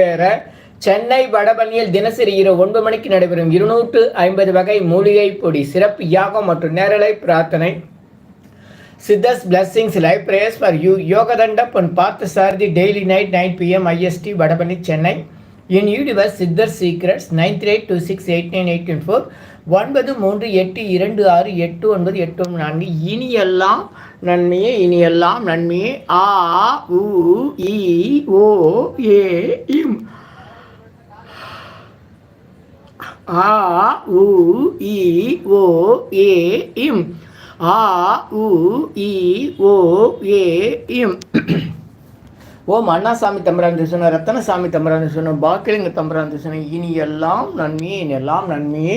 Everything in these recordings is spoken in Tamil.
வேற. சென்னை வடபழனியில் தினசரி இரவு ஒன்பது மணிக்கு நடைபெறும் இருநூற்று ஐம்பது வகை மூலிகை பொடி சிறப்பு யாகம் மற்றும் நேரலை பிரார்த்தனை. Siddhas blessings life prayers for you. யோகதண்டம் on Parthasarathy daily night nine PM IST Vadapalani Chennai. In universe siddhar secrets nine three eight two six eight nine eight one four ஒன்பது மூன்று எட்டு இரண்டு ஆறு எட்டு ஒன்பது எட்டு ஒன்று நான்கு. இனியெல்லாம் நன்மையே இனியெல்லாம் நன்மையே. ஆ உ இ ஓ ஏ இம். ஆ உ இ ஓ ஏ இம். ஆ உ இ ஓ ஏ இம். ஓம் அண்ணாசாமி தம்பரான் சொன்ன ரத்தனசாமி தம்பரான் சொன்ன பாக்கிலிங்க தம்பரான் சொன்ன இனி எல்லாம் நன்மையே இனி எல்லாம் நன்மையே.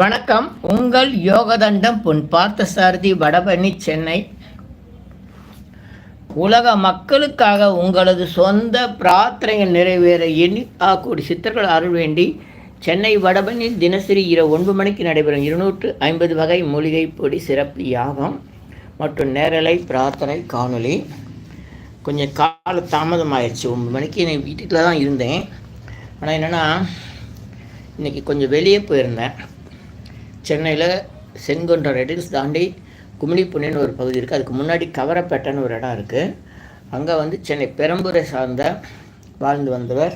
வணக்கம். உங்கள் யோகதண்டம் பொன் பார்த்தசாரதி வடபழனி சென்னை. உலக மக்களுக்காக உங்களது சொந்த பிரார்த்தனைகள் நிறைவேற எண்ணி ஆக்கூடிய சித்தர்கள் அருள் வேண்டி சென்னை வடபழனி தினசரி இரவு ஒன்பது மணிக்கு நடைபெறும் இருநூற்று ஐம்பது வகை மூலிகை பொடி சிறப்பு யாகம் மற்றும் நேரலை பிரார்த்தனை காணொளி. கொஞ்சம் கால தாமதமாயிடுச்சு ஒன்பது மணிக்கு நான் வீட்டுக்குள்ள தான் இருந்தேன். ஆனால் என்னென்னா இன்றைக்கி கொஞ்சம் வெளியே போயிருந்தேன். சென்னையில் செங்குன்றம் ரெடில்ஸ் தாண்டி குமிழிப்புண்ணின்னு ஒரு பகுதி இருக்குது அதுக்கு முன்னாடி கவரப்பேட்டைன்னு ஒரு இடம் இருக்குது அங்கே வந்து சென்னை பெரம்பூரை சார்ந்த வாழ்ந்து வந்தவர்.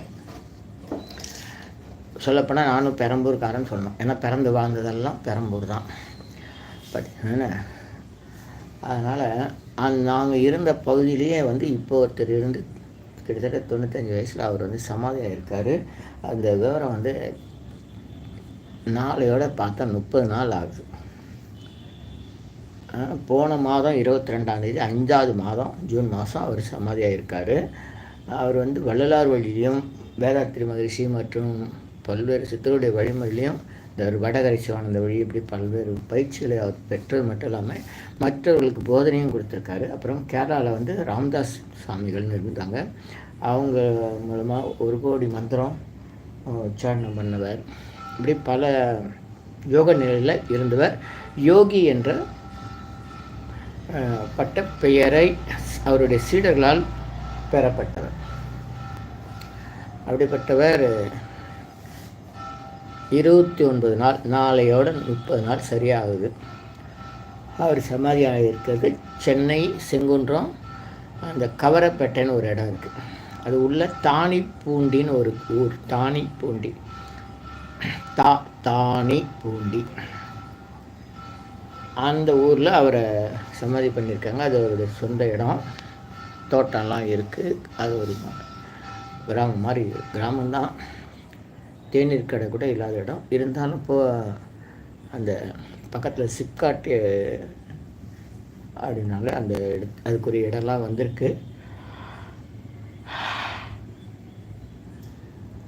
சொல்லப்போனால் நானும் பெரம்பூர்காரன்னு சொல்லணும் ஏன்னா பிறந்து வாழ்ந்ததெல்லாம் பெரம்பூர் தான். பட் என்ன? அதனால் அந் நாங்கள் இருந்த பகுதியிலேயே வந்து இப்போ ஒருத்தர் இருந்து கிட்டத்தட்ட தொண்ணூத்தஞ்சு வயசில் அவர் வந்து சமாதியாக இருக்கார் அந்த விவரம் வந்து நாளையோட பார்த்தா முப்பது நாள் ஆகுது. போன மாதம் இருபத்தி ரெண்டாந்தேதி அஞ்சாவது மாதம் ஜூன் மாதம் அவர் சமாதியாக இருக்கார் அவர் வந்து வள்ளலார் வழியிலையும் வேதாத்திரி மகரிஷி மற்றும் பல்வேறு சித்தருடைய வழிமுறையிலையும் இந்த ஒரு வடகரை சிவானந்த வழி இப்படி பல்வேறு பயிற்சிகளை அவர் பெற்றது மட்டும் இல்லாமல் மற்றவர்களுக்கு போதனையும் கொடுத்துருக்காரு. அப்புறம் கேரளாவில் வந்து ராம்தாஸ் சுவாமிகள்னு இருந்தாங்க அவங்க மூலமாக ஒரு கோடி மந்திரம் உச்சாரணம் பண்ணவர். இப்படி பல யோக நிலையில் இருந்தவர். யோகி என்ற பட்ட பெயரை அவருடைய சீடர்களால் பெறப்பட்டவர். அப்படிப்பட்டவர் இருபத்தி ஒன்பது நாள் நாளையோட முப்பது நாள் சரியாகுது. அவர் சமாதியாக இருக்கிறது. சென்னை செங்குன்றம் அந்த கவரப்பேட்டைன்னு ஒரு இடம் இருக்குது அது உள்ள தானி பூண்டின்னு ஒரு ஊர் தானி பூண்டி தா தானி பூண்டி. அந்த ஊரில் அவரை சமாதி பண்ணியிருக்காங்க. அது அவருடைய சொந்த இடம். தோட்டம்லாம் இருக்குது அது ஒரு கிராமம் மாதிரி கிராமம்தான். தேநீர் கடை கூட இல்லாத இடம். இருந்தாலும் இப்போ அந்த பக்கத்தில் சிப்காட்டு அப்படின்னால அந்த அதுக்குரிய இடம்லாம் வந்திருக்கு.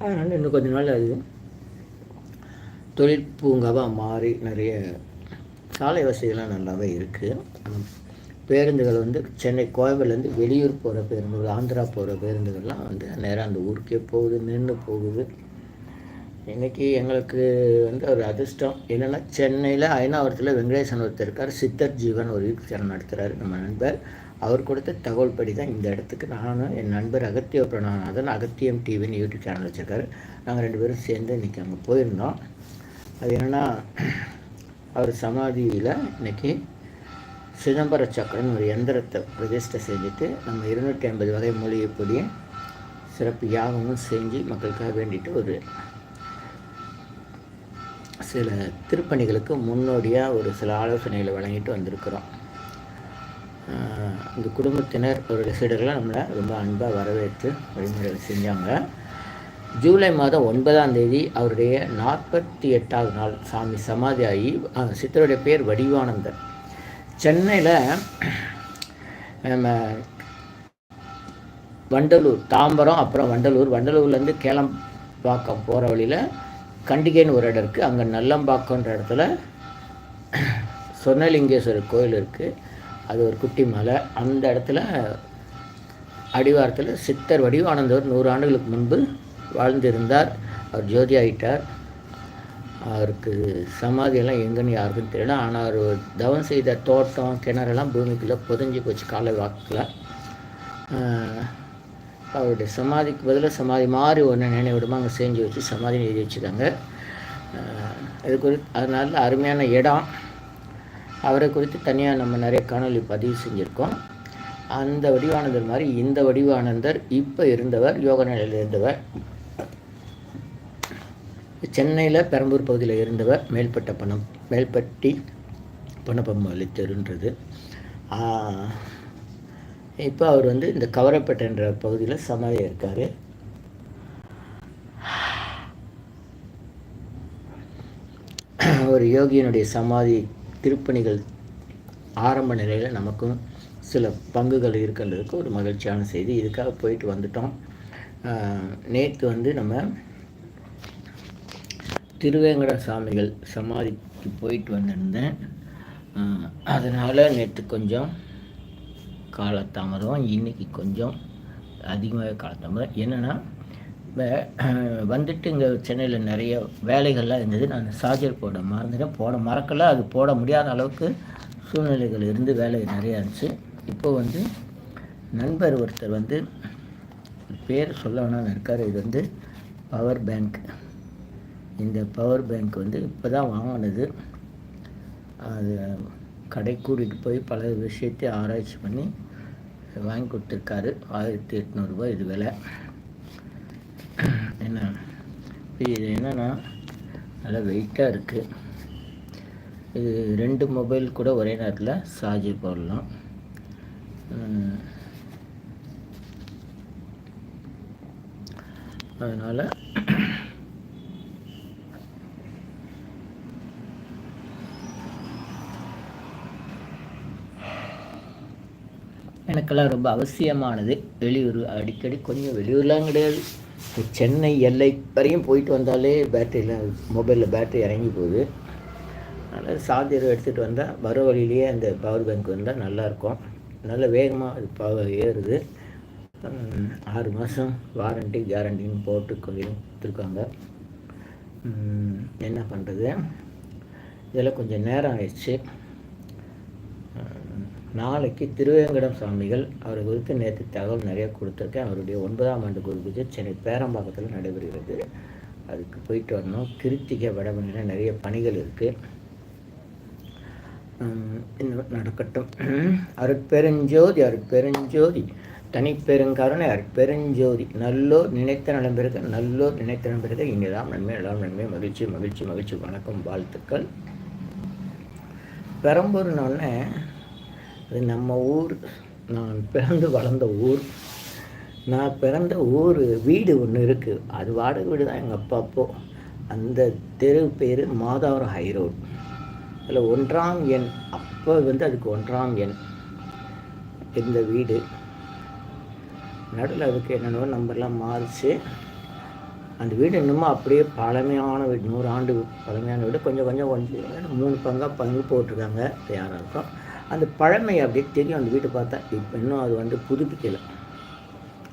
அதனால் இன்னும் கொஞ்ச நாள் அது தொழில் பூங்காவாக மாறி நிறைய சாலை வசதியெல்லாம் நல்லாவே இருக்குது பேருந்துகள் வந்து சென்னை கோயம்புலேருந்து வெளியூர் போகிற பேருந்துகள் ஆந்திரா போகிற பேருந்துகள்லாம் வந்து நேராக அந்த ஊருக்கே போகுது நின்று போகுது. இன்றைக்கி எங்களுக்கு வந்து ஒரு அதிர்ஷ்டம் என்னென்னா சென்னையில் ஐநாவரத்தில் வெங்கடேசன் ஒருத்தர் இருக்கார் சித்தர் ஜீவன் ஒரு யூடியூப் சேனல் நடத்துகிறார் நம்ம நண்பர். அவர் கொடுத்த தகவல் படி தான் இந்த இடத்துக்கு நானும் என் நண்பர் அகத்திய பிரணாநாதன் அகத்தியம் டிவின்னு யூடியூப் சேனல் வச்சுருக்காரு. நாங்கள் ரெண்டு பேரும் சேர்ந்து இன்றைக்கி அங்கே போயிருந்தோம். அது என்னென்னா அவர் சமாதியில் இன்றைக்கி சிதம்பர சக்கரன் ஒரு எந்திரத்தை பிரதிஷ்டை செஞ்சுட்டு நம்ம இருநூற்றி ஐம்பது வகை மூலிகை சிறப்பு யாகமும் செஞ்சு மக்களுக்காக வேண்டிட்டு ஒரு சில திருப்பணிகளுக்கு முன்னோடியாக ஒரு சில ஆலோசனைகளை வழங்கிட்டு வந்திருக்கிறோம். இந்த குடும்பத்தினர் ஒரு சீடர்களை நம்மளை ரொம்ப அன்பாக வரவேற்று வழிமுறைகள் செஞ்சாங்க. ஜூலை மாதம் ஒன்பதாம் தேதி அவருடைய நாற்பத்தி எட்டாவது நாள் சாமி சமாதி ஆகி சித்தருடைய பேர் வடிவானந்தர் சென்னையில் நம்ம வண்டலூர் தாம்பரம் அப்புறம் வண்டலூர். வண்டலூர்லேருந்து கேளம்பாக்கம் போகிற வழியில் கண்டிகைன்னு ஒரு இடம் இருக்குது அங்கே நல்லம்பாக்கம்ன்ற இடத்துல சொர்ணலிங்கேஸ்வரர் கோயில் இருக்குது அது ஒரு குட்டி மலை. அந்த இடத்துல அடிவாரத்தில் சித்தர் வடிவானந்தவர் நூறு ஆண்டுகளுக்கு முன்பு வாழ்ந்திருந்தார். அவர் ஜோதி ஆகிட்டார் அவருக்கு சமாதியெல்லாம் எங்கன்னு யாருக்கும் தெரியல. ஆனால் அவர் தவம் செய்த தோட்டம் கிணறெல்லாம் பூமிக்குள்ளே புதஞ்சி போச்சு காலை வாக்கில். அவருடைய சமாதிக்கு பதிலாக சமாதி மாதிரி ஒன்று நினைவிடமா அங்கே செஞ்சு வச்சு சமாதி எழுதி வச்சுருக்காங்க இது குறித்து அதனால அருமையான இடம். அவரை குறித்து தனியாக நம்ம நிறைய காணொலி பதிவு செஞ்சுருக்கோம். அந்த வடிவானந்தர் மாதிரி இந்த வடிவானந்தர் இப்போ இருந்தவர் யோக நிலையில் இருந்தவர். சென்னையில் பெரம்பூர் பகுதியில் இருந்தவர் மேல்பட்ட பணம் மேல்பட்டி பணப்பம்மாளி தெருன்றது இப்போ அவர் வந்து இந்த கவரப்பட்டன்ற பகுதியில் சமாதியாக இருக்கார். ஒரு யோகியினுடைய சமாதி திருப்பணிகள் ஆரம்ப நிலையில் நமக்கும் சில பங்குகள் இருக்கின்றதுக்கு ஒரு மகிழ்ச்சியான செய்தி. இதுக்காக போயிட்டு வந்துட்டோம். நேற்று வந்து நம்ம திருவேங்கட சாமிகள் சமாதிக்கு போயிட்டு வந்திருந்தேன். அதனால் நேற்று கொஞ்சம் காலத்தாமதம் இன்றைக்கி கொஞ்சம் அதிகமாக காலத்தாமதம். என்னென்னா வந்துட்டு இங்கே சென்னையில் நிறைய வேலைகள்லாம் இருந்தது. நான் சார்ஜர் போட மறந்துட்டேன். போட மறக்கலை. அது போட முடியாத அளவுக்கு சூழ்நிலைகள் இருந்து வேலை நிறையா இருந்துச்சு. இப்போ வந்து நண்பர் ஒருத்தர் வந்து பேர் சொல்ல வேணாம் இருக்கார். இது வந்து பவர் பேங்க். இந்த பவர் பேங்க் வந்து இப்போ தான் வாங்கினது. அது கடை கூட்டிகிட்டு போய் பல விஷயத்தையும் ஆராய்ச்சி பண்ணி வாங்கி கொடுத்துருக்காரு. ஆயிரத்தி எட்நூறுபா இது விலை. என்ன? இது என்னென்னா நல்லா வெயிட்டாக இருக்குது இது ரெண்டு மொபைல் கூட ஒரே நேரத்தில் சார்ஜர் போடலாம். அதனால் எனக்கெல்லாம் ரொம்ப அவசியமானது வெளியூர் அடிக்கடி கொஞ்சம் வெளியூர்லாம் கிடையாது. சென்னை எல்லை வரையும் போயிட்டு வந்தாலே பேட்டரியில் மொபைலில் பேட்டரி இறங்கி போகுது. அதனால் சார்ஜர் எடுத்துகிட்டு வந்தால் வர வழியிலேயே அந்த பவர் பேங்க் வந்தால் நல்லாயிருக்கும் நல்ல வேகமாக அது பவர் ஏறுது. ஆறு மாதம் வாரண்ட்டி கேரண்டின்னு போட்டு கொடுத்துருக்காங்க. என்ன பண்ணுறது இதெல்லாம் கொஞ்சம் நேரம் ஆயிடுச்சு. நாளைக்கு திருவேங்கடம் சுவாமிகள் அவரை குறித்து நேற்று தகவல் நிறைய கொடுத்துருக்கேன். அவருடைய ஒன்பதாம் ஆண்டு குரு பூஜை சென்னை பேரம்பாக்கத்தில் நடைபெறுகிறது. அதுக்கு போயிட்டு வரணும். கிருத்திகை வடமணியில் நிறைய பணிகள் இருக்குது இன்னும் நடக்கட்டும். அருட்பெருஞ்சோதி அருட்பெருஞ்சோதி தனிப்பெருங்கருணை அருட்பெருஞ்சோதி. நல்லோர் நினைத்த நலம் நல்லோர் நினைத்த நலம் பிறகு. இங்கேதான் நன்மை எல்லாம் நன்மை. மகிழ்ச்சி மகிழ்ச்சி மகிழ்ச்சி. வணக்கம் வாழ்த்துக்கள். பெரம்பூர்னோடனே அது நம்ம ஊர். நான் பிறந்து வளர்ந்த ஊர். நான் பிறந்த ஊர் வீடு ஒன்று இருக்குது அது வாடகை வீடு தான் எங்கள் அப்பா அப்போ. அந்த தெரு பேர் மாதாவரம் ஹைரோட் அதில் ஒன்றாம் எண் அப்போ வந்து அதுக்கு ஒன்றாம் எண் இந்த வீடு. நடுவில் அதுக்கு என்னென்னவோ நம்பர்லாம் மாறிச்சு. அந்த வீடு இன்னமும் அப்படியே பழமையான வீடு. நூறு ஆண்டு பழமையான வீடு. கொஞ்சம் கொஞ்சம் கொஞ்சம் மூணு பங்காக பங்கு போட்டிருக்காங்க. யாராக இருக்கும் அந்த பழமை அப்படியே தெரியும் அந்த வீட்டை பார்த்தா. இப்போ இன்னும் அது வந்து புதுப்பிக்கலை.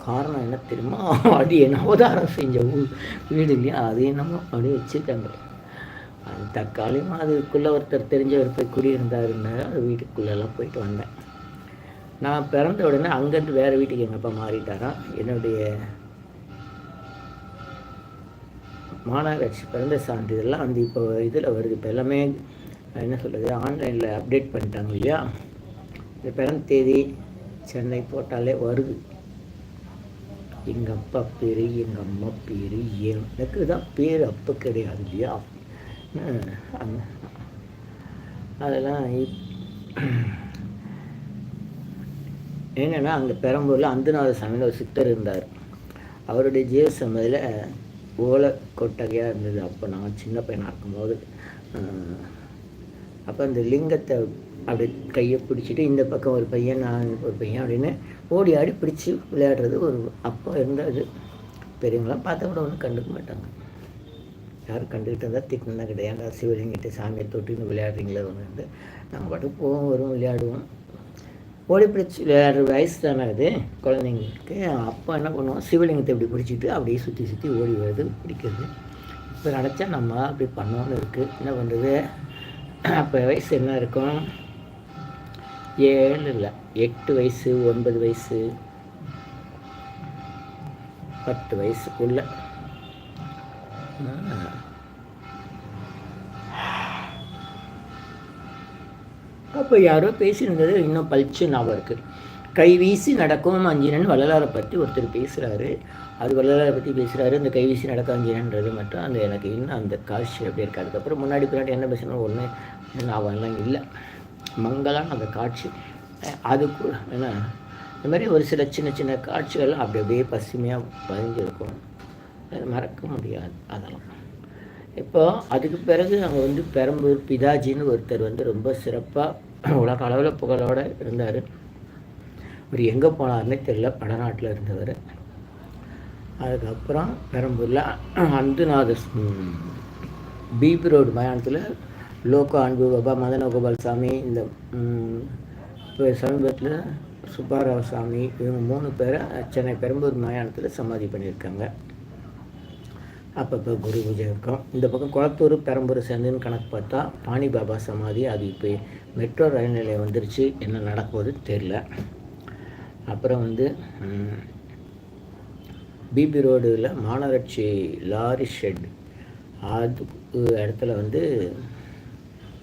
காரணம் என்ன தெரியுமா? அடி என்ன அவதாரம் செஞ்ச வீடு இல்லையா? அது என்னமோ அப்படி வச்சுருக்காங்க. அது தற்காலிகமாக அதுக்குள்ளே ஒருத்தர் தெரிஞ்சவர் போய் குடியிருந்தாருன்னு அது வீட்டுக்குள்ளெல்லாம் போயிட்டு வந்தேன். நான் பிறந்த உடனே அங்கேருந்து வேறு வீட்டுக்கு எங்கள் அப்பா மாறிட்டாரான் என்னுடைய மாநகராட்சி பிறந்த சான்றிதழ்லாம் அந்த இப்போ இதில் வருது. இப்போ எல்லாமே என்ன சொல்கிறது ஆன்லைனில் அப்டேட் பண்ணிட்டாங்க இல்லையா? இந்த பிறந்த தேதி சென்னை போட்டாலே வருது. எங்கள் அப்பா பேர் எங்கள் அம்மா பேர் எனக்கு தான் பேர் அப்போ கிடையாது இல்லையா? அதெல்லாம் என்னென்னா அங்கே பெரம்பூரில் அந்தநாத சாமியில் ஒரு சித்தர் இருந்தார். அவருடைய ஜீவசமதியில் ஓலை கொட்டகையாக இருந்தது. அப்போ நான் சின்ன பையனாக இருக்கும்போது அப்போ அந்த லிங்கத்தை அப்படி கையை பிடிச்சிட்டு இந்த பக்கம் ஒரு பையன் நான் ஒரு பையன் அப்படின்னு ஓடி ஆடி பிடிச்சி விளையாடுறது ஒரு அப்போ இருந்தது பெரியவங்களாம் பார்த்தா கூட ஒன்றும் கண்டுக்க மாட்டாங்க. யாரும் கண்டுக்கிட்டு இருந்தால் திட்டினா கிடையாது. சிவலிங்கிட்ட சாமியை தொட்டுன்னு விளையாடுறீங்களே ஒன்று வந்து நாங்கள் பாட்டுக்கு போவோம் வரும் விளையாடுவோம். ஓடி பிடிச்சி விளையாடுற வயசு தானே அது. குழந்தைங்களுக்கு அப்போ என்ன பண்ணுவோம் சிவலிங்கத்தை இப்படி பிடிச்சிட்டு அப்படியே சுற்றி சுற்றி ஓடி வருது பிடிக்கிறது. இப்போ நினச்சா நம்ம அப்படி பண்ணோன்னு இருக்குது என்ன பண்ணுறது அப்போ வயசு என்ன இருக்கும்? ஏழு இல்லை. எட்டு வயசு ஒன்பது வயசு பத்து வயசுக்குள்ள அப்போ யாரோ பேசியிருந்தது இன்னும் பளிச்சு ஞாபகம் இருக்குது கை வீசி நடக்கும் அஞ்சினன் வள்ளலாரை பற்றி ஒருத்தர் பேசுகிறாரு அது வள்ளலாரை பற்றி பேசுகிறாரு அந்த கை வீசி நடக்க அஞ்சினன்றது மட்டும் அந்த எனக்கு இன்னும் அந்த காட்சி அப்படி இருக்குது அதுக்கப்புறம் முன்னாடி பின்னாடி என்ன பேசணும் ஒன்று ஞாபகம்லாம் இல்லை. மங்களான அந்த காட்சி. அது கூட என்ன இந்த மாதிரி ஒரு சில சின்ன சின்ன காட்சிகள் அப்படி அப்படியே பசுமையாக பதிஞ்சிருக்கும். மறக்க முடியாது அதெல்லாம். இப்போ அதுக்கு பிறகு அங்கே வந்து பெரம்பூர் பிதாஜின்னு ஒருத்தர் வந்து ரொம்ப சிறப்பாக உலக அளவில் புகழோடு இருந்தார். அவர் எங்கே போனார்னே தெரியல வடநாட்டில் இருந்தவர். அதுக்கப்புறம் பெரம்பூரில் அந்துநாத பீபி ரோடு மயானத்தில் லோகோ அன்பு பாபா மதன சாமி இந்த இப்போ சமீபத்தில் சுப்பாராவ சாமி இவங்க மூணு பேரை சென்னை பெரம்பூர் மயானத்தில் சமாதி பண்ணியிருக்காங்க. அப்பப்போ குரு பூஜை இருக்கும். இந்த பக்கம் குளத்தூர் பெரம்பூர் சேர்ந்துன்னு கணக்கு பார்த்தா பாணி பாபா சமாதி அது இப்போ மெட்ரோ ரயில் நிலையம் வந்துருச்சு. என்ன நடக்குதுன்னு தெரில அப்புறம் வந்து பிபி ரோடில் மாநகராட்சி லாரி ஷெட் அது இடத்துல வந்து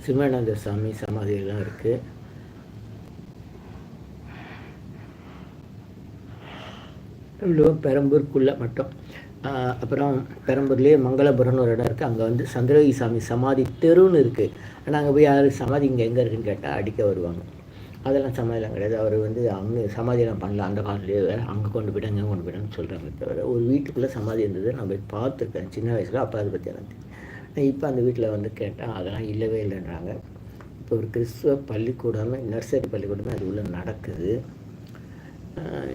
சிவானந்த சாமி சமாதியெல்லாம் இருக்குது இவ்வளோ பெரம்பூருக்குள்ளே மட்டும். அப்புறம் பெரம்பூர்லேயே மங்களபுரம்னு ஒரு இடம் இருக்குது அங்கே வந்து சந்திரகி சாமி சமாதி தெருன்னு இருக்குது ஆனால் அங்கே போய் யார் சமாதி இங்கே எங்கே இருக்குன்னு கேட்டால் அடிக்க வருவாங்க. அதெல்லாம் சமாதிலாம் கிடையாது. அவர் வந்து அங்கே சமாதியெல்லாம் பண்ணல. அந்த காலத்துலேயே வேறு அங்கே கொண்டு போய்ட்டு அங்கே கொண்டு போய்ட்டான்னு சொல்கிறாங்க தவிர ஒரு வீட்டுக்குள்ளே சமாதி இருந்தது. நான் போய் பார்த்துருக்கேன். சின்ன வயசில் அப்போ அதை பற்றி எனக்கு இப்போ அந்த வீட்டில் வந்து கேட்டால் அதெல்லாம் இல்லவே இல்லைன்றாங்க. இப்போ ஒரு கிறிஸ்துவ பள்ளிக்கூடமே நர்சரி பள்ளிக்கூடமே அது உள்ளே நடக்குது.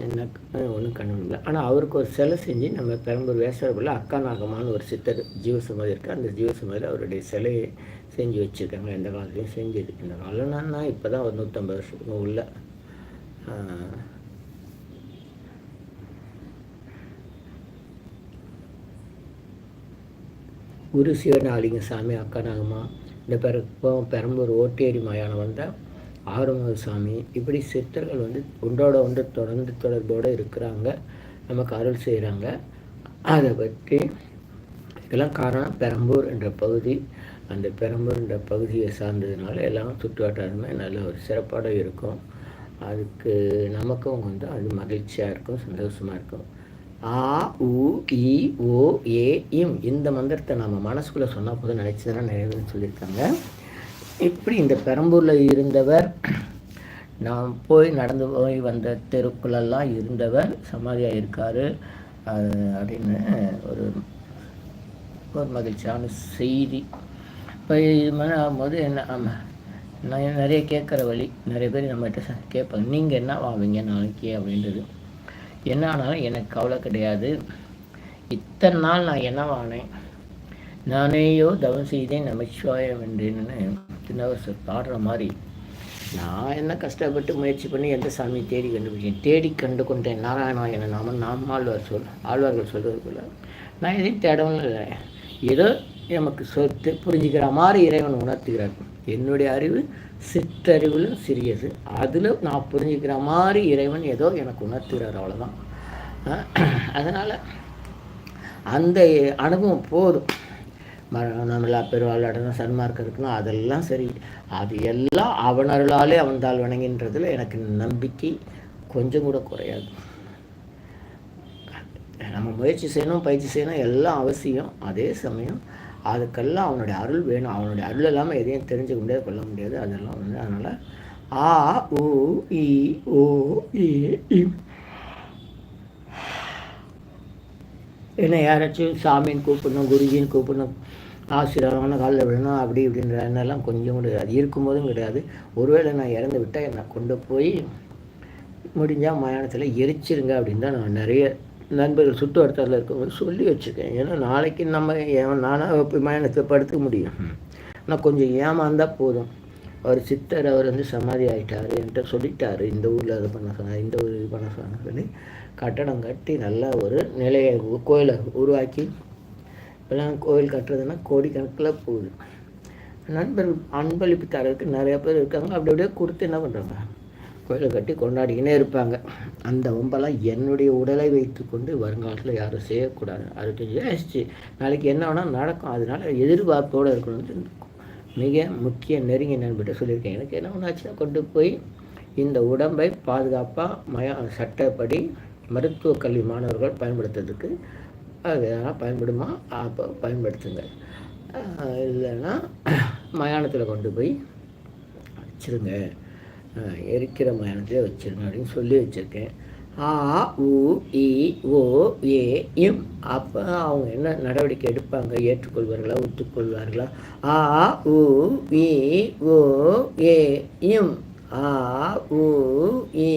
எனக்கு ஒன்றும் கண்ணு இல்லை. ஆனால் அவருக்கு ஒரு சிலை செஞ்சு நம்ம பெரம்பூர் வேசரக்குள்ள அக்கா நாகமான்னு ஒரு சித்தர் ஜீவசுமதி இருக்குது அந்த ஜீவசுமதியில் அவருடைய சிலையை செஞ்சு வச்சுருக்காங்க. எந்த காலத்துலையும் செஞ்சது இந்த காலம்னா இப்போ தான் ஒரு நூற்றம்பது வருஷம் உள்ள குரு சிவனாலிங்க சாமி அக்கா இந்த பிறப்பம் பெரம்பூர் ஓட்டேரி மயானம் வந்தால் ஆறுமுக சாமி இப்படி சித்தர்கள் வந்து ஒன்றோட ஒன்று தொடர்ந்து தொடர்போடு இருக்கிறாங்க. நமக்கு அருள் செய்கிறாங்க அதை பற்றி இதெல்லாம் காரணம் பெரம்பூர் என்ற பகுதி. அந்த பெரம்பூர் என்ற பகுதியை சார்ந்ததுனால எல்லாம் சுற்றுவட்டாரமே நல்ல ஒரு சிறப்பாக இருக்கும். அதுக்கு நமக்கும் வந்து அது மகிழ்ச்சியாக இருக்கும் சந்தோஷமாக இருக்கும். ஆ உ இ ஓ ஏ இம். இந்த மந்திரத்தை நம்ம மனசுக்குள்ளே சொன்னால் போதும் நினச்சதுன்னா நிறைய சொல்லியிருக்காங்க. இப்படி இந்த பெரம்பூரில் இருந்தவர் நான் போய் நடந்து போய் வந்த தெருக்குள்ளெல்லாம் இருந்தவர் சமாதியாக இருக்கார் அப்படின்னு ஒரு ஒரு மகிழ்ச்சியான செய்தி. இப்போ இது மாதிரி ஆகும்போது என்ன ஆமாம் நான் நிறைய கேட்குற வழி நிறைய பேர் நம்மகிட்ட கேட்பாங்க. நீங்கள் என்ன ஆவீங்க நாளைக்கு அப்படின்றது. என்ன ஆனாலும் எனக்கு கவலை கிடையாது. இத்தனை நாள் நான் என்னவானேன் நானேயோ தவம் செய்தேன் நமச்சிவாயம் என்றேன்னு திருநாவரசர் பாடுற மாதிரி. நான் என்ன கஷ்டப்பட்டு முயற்சி பண்ணி எந்த சாமியை தேடி கண்டுபிடிச்சேன்? தேடி கண்டு கொண்டேன் நாராயணா என நாம நாம் ஆழ்வார் சொல் ஆழ்வார்கள் சொல்கிறது போல. நான் எதையும் தேடவும் இல்லை. ஏதோ நமக்கு சொத்து புரிஞ்சுக்கிற மாதிரி இறைவன் உணர்த்துகிறார். என்னுடைய அறிவு சிற்றறிவிலும் சிறியது. அதில் நான் புரிஞ்சுக்கிற மாதிரி இறைவன் ஏதோ எனக்கு உணர்த்துகிறார் அவ்வளோதான் அதனால் அந்த அனுபவம் போதும். நம்மளா பெருவாள் சன்மார்க்கம் இருக்கணும் அதெல்லாம் சரி. அது எல்லாம் அவனர்களாலே அவன்தால் வணங்கின்றதில் எனக்கு நம்பிக்கை கொஞ்சம் கூட குறையாது. நம்ம முயற்சி செய்யணும் பயிற்சி செய்யணும் எல்லாம் அவசியம். அதே சமயம் அதுக்கெல்லாம் அவனுடைய அருள் வேணும். அவனுடைய அருள் இல்லாமல் எதையும் தெரிஞ்சுக்க முடியாது கொள்ள முடியாது. அதெல்லாம் வந்து அதனால் ஆ ஓ இ ஓ ஏ என்ன யாராச்சும் சாமின்னு கூப்பிடணும் குருஜின்னு கூப்பிடணும் ஆசீர்வாதமான காலில் விடணும் அப்படி இப்படின்ற எண்ணெல்லாம் கொஞ்சம் கூட அது இருக்கும்போதும் கிடையாது. ஒருவேளை நான் இறந்து விட்டால் என்னை கொண்டு போய் முடிஞ்சால் மயானத்தில் எரிச்சிருங்க அப்படின்னு தான் நான் நிறைய நண்பர்கள் சுற்று வட்டாரத்தில் இருக்கவங்க சொல்லி வச்சுருக்கேன் ஏன்னா நாளைக்கு நம்ம நானாக போய் மயானத்தை படுத்துக்க முடியும். ஆனால் கொஞ்சம் ஏமாந்தால் போதும். அவர் சித்தர் அவர் வந்து சமாதி ஆகிட்டார் என்கிட்ட சொல்லிட்டார். இந்த ஊரில் இது பண்ண சொன்னார் இந்த ஊர் இது பண்ண சொன்னார் சொல்லி கட்டடம் கட்டி நல்லா ஒரு நிலையை கோயிலை உருவாக்கி இப்போலாம் கோயில் கட்டுறதுன்னா கோடிக்கணக்கில் போகுது. நண்பர்கள் அன்பளிப்பு தரதுக்கு நிறைய பேர் இருக்காங்க. அப்படி அப்படியே கொடுத்து என்ன பண்ணுறாங்க கோயிலை கட்டி கொண்டாடிக்கினே இருப்பாங்க. அந்த வம்பெல்லாம் என்னுடைய உடலை வைத்து கொண்டு வருங்காலத்தில் யாரும் செய்யக்கூடாது. அதுக்கு ஜெயிச்சு நாளைக்கு என்ன வேணால் நடக்கும். அதனால எதிர்பார்ப்போடு இருக்கணும் மிக முக்கிய நெருங்கிய நண்பர்கிட்ட சொல்லியிருக்கேன். எனக்கு என்ன ஒன்றாச்சுன்னா கொண்டு போய் இந்த உடம்பை பாதுகாப்பாக மய சட்டப்படி மருத்துவ கல்வி மாணவர்கள் பயன்படுத்துறதுக்கு அது பயன்படுமா? அப்போ பயன்படுத்துங்க. இல்லைன்னா மயானத்தில் கொண்டு போய் வச்சுருங்க. எரிக்கிற மயானத்தில் வச்சுருங்க அப்படின்னு சொல்லி வச்சுருக்கேன். ஆ உ இ ஓ ஏ இம் அப்போ அவங்க என்ன நடவடிக்கை எடுப்பாங்க? ஏற்றுக்கொள்வார்களா? ஒத்துக்கொள்வார்களா? ஆ உ இ ஓ ஏ இம் ஆ உ இ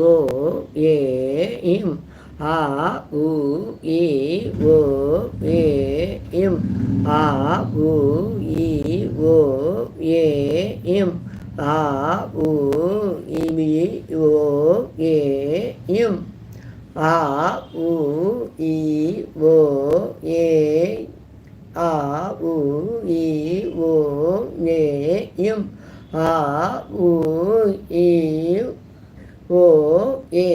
ஓ ஏ இம் ஆ உ இ ஓ ஏ இம் ஆ உ இ ஓ ஏ இம் ஆ உ இ ஓ ஏ இம் ஆ உ இ ஓ ஏ ஆ உ இ ஓ ஏ இம் ஆ உ இ ஓ ஏ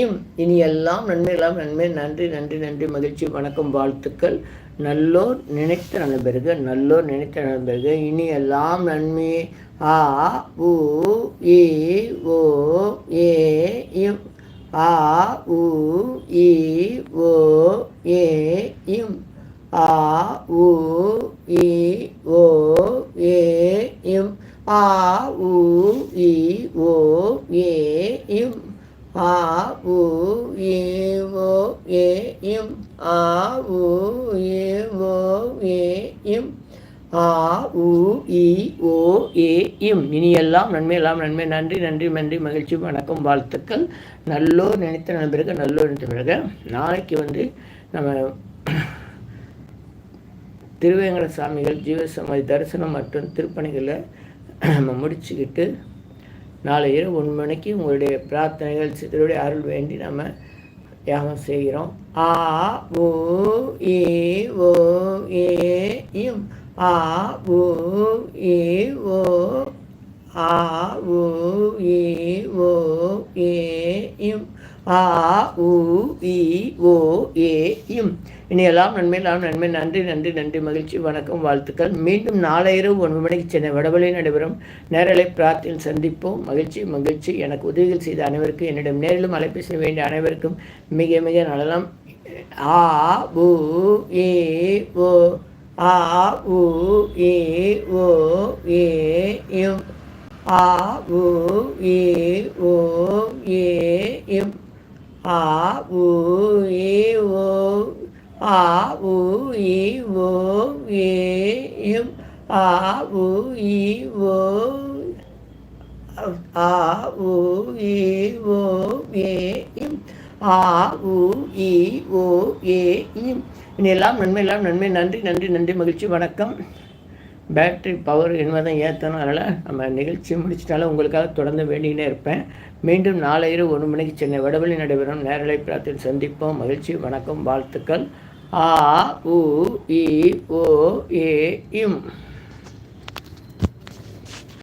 இம் இனி எல்லாம் நன்மைகளாம் நன்மை. நன்றி நன்றி நன்றி. மகிழ்ச்சி வணக்கம் வாழ்த்துக்கள். நல்லோர் நினைத்த பிறகு. நல்லோர் நினைத்த பிறகு. இனி எல்லாம் நன்மை. ஆ உ இ ஓ ஏ இம். ஆ உ இ ஓ ஏ இம். ஆ உ இ ஓ ஏ இம். ஆ உ இ ஓ ஏ இம். ஆ உ ஏ ஓ ஏ இம். ஆ உ ஏ ஓ ஏ இம். ஆ உ இ ஓ ஏ இம். இனியெல்லாம் நன்மை எல்லாம் நன்மை. நன்றி நன்றி நன்றி. மகிழ்ச்சி வணக்கம் வாழ்த்துக்கள். நல்லோர் நினைத்த நண்பர்கள் நல்லோர் நினைத்த பிறகு. நாளைக்கு வந்து நம்ம திருவேங்கட சாமிகள் ஜீவசமாதி தரிசனம் மற்றும் திருப்பணிகளை நம்ம முடிச்சுக்கிட்டு நாளை இரவு ஒன்று மணிக்கு உங்களுடைய பிரார்த்தனைகள் சித்தருடைய அருள் வேண்டி நம்ம தியாகம் செய்கிறோம். ஆ ஓ ஏ ஓ ஏ இம். ஆ ஓ ஏ ஓ ஆ ஓ ஏ ஓ ஏ இம். ஆ உ இ ஓ ஏ இம். இனியெல்லாம் நன்மையெல்லாம் நன்மை நன்றி நன்றி நன்றி மகிழ்ச்சி வணக்கம் வாழ்த்துக்கள். மீண்டும் நாளை இரவு ஒன்பது மணிக்கு சென்னை வடவழியில் நடைபெறும் நேரலை பிரார்த்தியில் சந்திப்போம். மகிழ்ச்சி மகிழ்ச்சி. எனக்கு உதவிகள் செய்த அனைவருக்கும் என்னிடம் நேரிலும் அலைபேசி வேண்டிய அனைவருக்கும் மிக மிக நலம் ஆ உ ஏ ஓ ஆ உ ஏ ஓ ஏ இம் ஆ உ ஏ ஓ ஏ இம் ஆ உ ஏ ஓ ஆ உ இ ஓ ஏ ஆ உ இ ஓ ஆ உ இ ஓ ஏ இம் ஆ உ இ ஓ ஏ இம் இனி எல்லாம் நன்மை எல்லாம் நன்மை. நன்றி நன்றி நன்றி. மகிழ்ச்சி. வணக்கம். பேட்ரி பவர் என்பதை ஏற்றணும் அதனால் நம்ம நிகழ்ச்சி முடிச்சிட்டாலும் உங்களுக்காக தொடர்ந்து வேண்டிகிட்டே இருப்பேன். மீண்டும் நாளை இரவு ஒரு மணிக்கு சென்னை வடவழி நடைபெறும். நேரலை பிரார்த்தனை சந்திப்போம். மகிழ்ச்சி வணக்கம் வாழ்த்துக்கள். ஆ உ இ ஓ ஏ இம்.